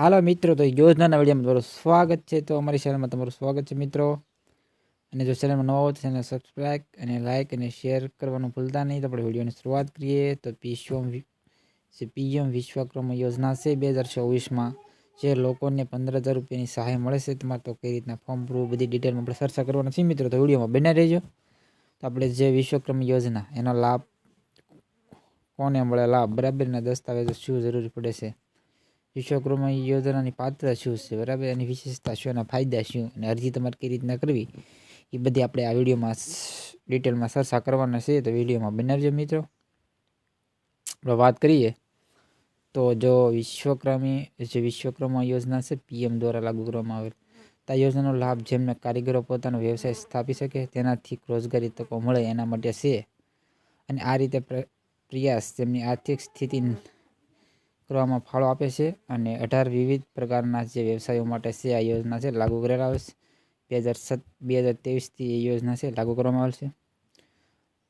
હાલો મિત્રો, તો યોજનાના વિડીયોમાં તમારું સ્વાગત છે. તો અમારી ચેનલમાં તમારું સ્વાગત છે મિત્રો. અને જો ચેનલમાં નવા હોય તો ચેનલ સબસ્ક્રાઈબ અને લાઇક અને શેર કરવાનું ભૂલતા નહીં. તો આપણે વિડીયોની શરૂઆત કરીએ. તો પીએમ જે પીએમ વિશ્વકર્મ યોજના છે બે હજાર ચોવીસમાં જે લોકોને પંદર હજાર રૂપિયાની સહાય મળે છે. તમારે તો કઈ રીતના ફોર્મ ભરવું બધી ડિટેલમાં આપણે ચર્ચા કરવાના છીએ મિત્રો. તો વિડીયોમાં બને રહેજો. તો આપણે જે વિશ્વકર્મ યોજના, એનો લાભ કોને મળે? લાભ બરાબરના દસ્તાવેજો શું જરૂરી પડે છે? વિશ્વકર્મ યોજનાની પાત્ર શું છે? બરાબર? એની વિશેષતા શું? એના ફાયદા શું? અને અરજી તમારે કઈ રીતના કરવી? એ બધી આપણે આ વિડીયોમાં ડિટેલમાં ચર્ચા કરવાના છે. તો વિડીયોમાં બનાવજો મિત્રો. આપણે વાત કરીએ. તો જો વિશ્વક્રમી, જે વિશ્વકર્મા યોજના છે, પીએમ દ્વારા લાગુ કરવામાં આવેલ. તો આ યોજનાનો લાભ જેમને કારીગરો પોતાનો વ્યવસાય સ્થાપી શકે, તેનાથી રોજગારી તકો મળે એના માટે છે. અને આ રીતે પ્રયાસ, તેમની આર્થિક સ્થિતિ કરવામાં ફાળો આપે છે અને અઢાર વિવિધ પ્રકારના જે વ્યવસાયો માટે છે, આ યોજના છે, લાગુ કરેલા આવે છે. બે હજાર સત, બે હજાર ત્રેવીસથી એ યોજના છે, લાગુ કરવામાં આવશે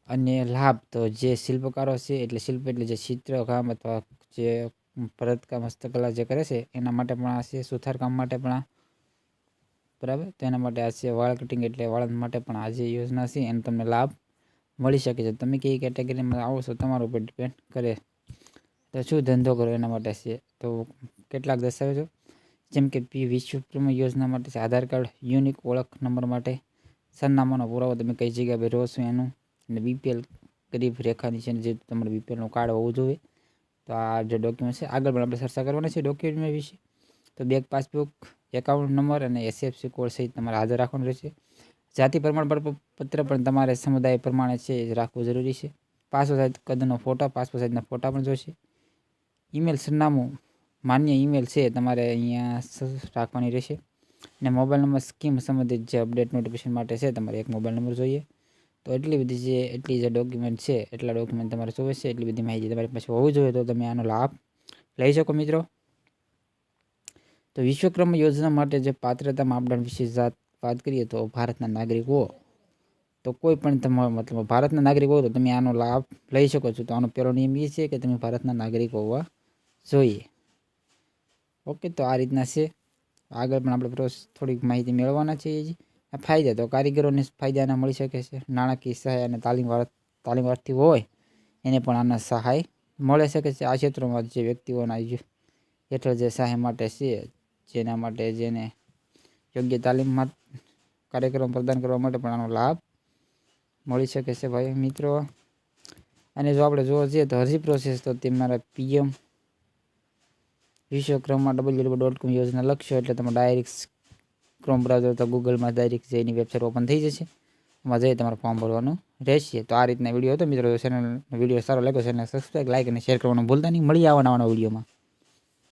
અને લાભ તો જે શિલ્પકારો છે, એટલે શિલ્પ એટલે જે ચિત્રકામ અથવા જે ભરતકામ, હસ્તકલા જે કરે છે, એના માટે પણ આ છે સુથારકામ માટે પણ આ. બરાબર? તો એના માટે આ છે, વાળ કટિંગ એટલે વાળ માટે પણ આ જે યોજના છે, એનો તમને લાભ મળી શકે છે. તમે કઈ કેટેગરીમાં આવો છો, તમારા ઉપર ડિપેન્ડ કરે. તો શું ધંધો કરો એના માટે છે? તો કેટલાક દસ્તાવેજો જેમ કે પી વિશ્વપ્રમ યોજના માટે છે. આધાર કાર્ડ, યુનિક ઓળખ નંબર માટે સરનામાનો પુરાવો તમે કઈ જગ્યાએ રહો છો એનું? અને બીપીએલ ગરીબ રેખાની છે જે તમારે બીપીએલનું કાર્ડ હોવું જોઈએ. તો આ જે ડોક્યુમેન્ટ છે, આગળ પણ આપણે ચર્ચા કરવાની છે ડોક્યુમેન્ટ વિશે. તો બેંક પાસબુક એકાઉન્ટ નંબર અને એસએફસી કોડ સહિત તમારે હાજર રાખવાનું રહેશે. જાતિ પ્રમાણપત્ર પણ તમારે સમુદાય પ્રમાણે છે રાખવું જરૂરી છે. પાસપોર્ટ સાઇઝ કદનો ફોટા, પાસપોર્ટ સાઇઝના ફોટા પણ જોઈશે. ઈમેલ સરનામું, માન્ય ઈમેલ છે, તમારે અહીંયા રાખવાની રહેશે. અને મોબાઈલ નંબર સ્કીમ સંબંધિત જે અપડેટ નોટિફિકેશન માટે છે, તમારે એક મોબાઈલ નંબર જોઈએ. તો એટલી બધી જે, એટલી જે ડોક્યુમેન્ટ છે, એટલા ડોક્યુમેન્ટ તમારે જોવે છે, એટલી બધી માહિતી તમારી પાસે હોવી જોઈએ તો તમે આનો લાભ લઈ શકો મિત્રો. તો વિશ્વક્રમ યોજના માટે જે પાત્રતા માપદંડ વિશે વાત કરીએ તો ભારતના નાગરિક તો કોઈ પણ તમારો મતલબ ભારતના નાગરિક હો તો તમે આનો લાભ લઈ શકો છો. તો આનો પહેલો નિયમ એ છે કે તમે ભારતના નાગરિક હોવા જોઈએ. ઓકે તો આ રીતના છે. આગળ પણ આપણે થોડીક માહિતી મેળવવાના છીએ આ ફાયદા તો કારીગરોને ફાયદાના મળી શકે છે. નાણાકીય સહાય અને તાલીમ તાલીમાર્થી હોય, એને પણ આના સહાય મળી શકે છે. આ ક્ષેત્રોમાં જે વ્યક્તિઓના હેઠળ જે સહાય માટે છે, જેના માટે જેને યોગ્ય તાલીમમાં કાર્યક્રમ પ્રદાન કરવા માટે પણ આનો લાભ મળી શકે છે ભાઈ મિત્રો. અને જો આપણે જોવા જઈએ તો અરજી પ્રોસેસ તો તમારા પીએમ વિશ્વક્રમમાં ડબલ્યુ ડબલ્યુ ડોટ કોમ યોજના લખશો એટલે તમે ડાયરેક્ટ ક્રોમ બ્રાઉઝર તો ગૂગલમાં ડાયરેક્ટ જઈને વેબસાઇટ ઓપન થઈ જશે, એમાં જઈ તમારે ફોર્મ ભરવાનું રહેશે. તો આ રીતના વીડિયો હતો. મિત્રો ચેનલ વીડિયો સારો લાગ્યો ચેનલ સબસ્ક્રાઈબ લાઈક અને શેર કરવાનું ભૂલતા નહીં. મળી આવવાના વિડીયોમાં